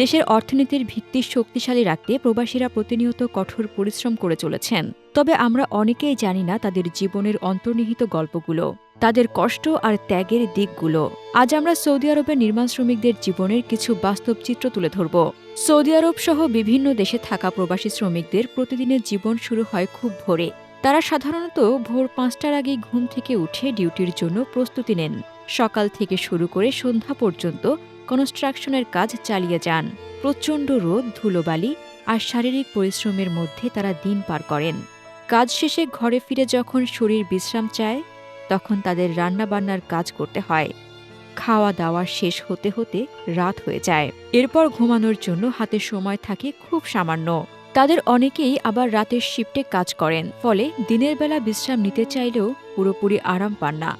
দেশের অর্থনীতির ভিত্তি শক্তিশালী রাখতে প্রবাসীরা প্রতিনিয়ত কঠোর পরিশ্রম করে চলেছেন। তবে আমরা অনেকেই জানি না তাদের জীবনের অন্তর্নিহিত গল্পগুলো, তাদের কষ্ট আর ত্যাগের দিকগুলো। আজ আমরা সৌদি আরবের নির্মাণ শ্রমিকদের জীবনের কিছু বাস্তব চিত্র তুলে ধরব। সৌদি আরব সহ বিভিন্ন দেশে থাকা প্রবাসী শ্রমিকদের প্রতিদিনের জীবন শুরু হয় খুব ভোরে। তারা সাধারণত ভোর পাঁচটার আগে ঘুম থেকে উঠে ডিউটির জন্য প্রস্তুতি নেন। সকাল থেকে শুরু করে সন্ধ্যা পর্যন্ত কনস্ট্রাকশনের কাজ চালিয়ে যান। প্রচণ্ড রোদ, ধুলোবালি আর শারীরিক পরিশ্রমের মধ্যে তারা দিন পার করেন। কাজ শেষে ঘরে ফিরে যখন শরীর বিশ্রাম চায়, তখন তাদের রান্নাবান্নার কাজ করতে হয়। খাওয়া দাওয়া শেষ হতে হতে রাত হয়ে যায়। এরপর ঘুমানোর জন্য হাতে সময় থাকে খুব সামান্য। তাদের অনেকেই আবার রাতের শিফটে কাজ করেন, ফলে দিনের বেলা বিশ্রাম নিতে চাইলেও পুরোপুরি আরাম পান না।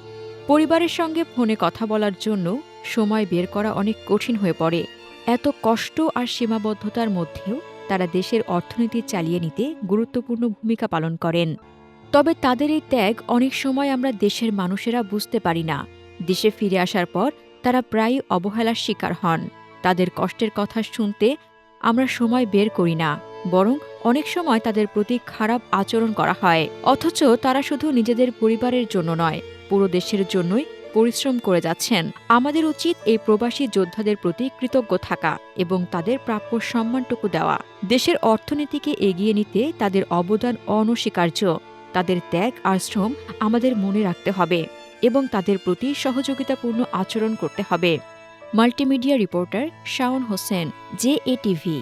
পরিবারের সঙ্গে ফোনে কথা বলার জন্য সময় বের করা অনেক কঠিন হয়ে পড়ে। এত কষ্ট আর সীমাবদ্ধতার মধ্যেও তারা দেশের অর্থনীতি চালিয়ে নিতে গুরুত্বপূর্ণ ভূমিকা পালন করেন। তবে তাদের এই ত্যাগ অনেক সময় আমরা দেশের মানুষেরা বুঝতে পারি না। দেশে ফিরে আসার পর তারা প্রায়ই অবহেলার শিকার হন। তাদের কষ্টের কথা শুনতে আমরা সময় বের করি না, বরং অনেক সময় তাদের প্রতি খারাপ আচরণ করা হয়। অথচ তারা শুধু নিজেদের পরিবারের জন্য নয়, পুরো দেশের জন্যই পরিশ্রম করে যাচ্ছেন। আমাদের উচিত এই প্রবাসী যোদ্ধাদের প্রতি কৃতজ্ঞ থাকা এবং তাদের প্রাপ্য সম্মানটুকু দেওয়া। দেশের অর্থনীতিকে এগিয়ে নিতে তাদের অবদান অনস্বীকার্য। তাদের ত্যাগ আর শ্রম আমাদের মনে রাখতে হবে এবং তাদের প্রতি সহযোগিতাপূর্ণ আচরণ করতে হবে। Multimedia reporter Shaon Hossain J A TV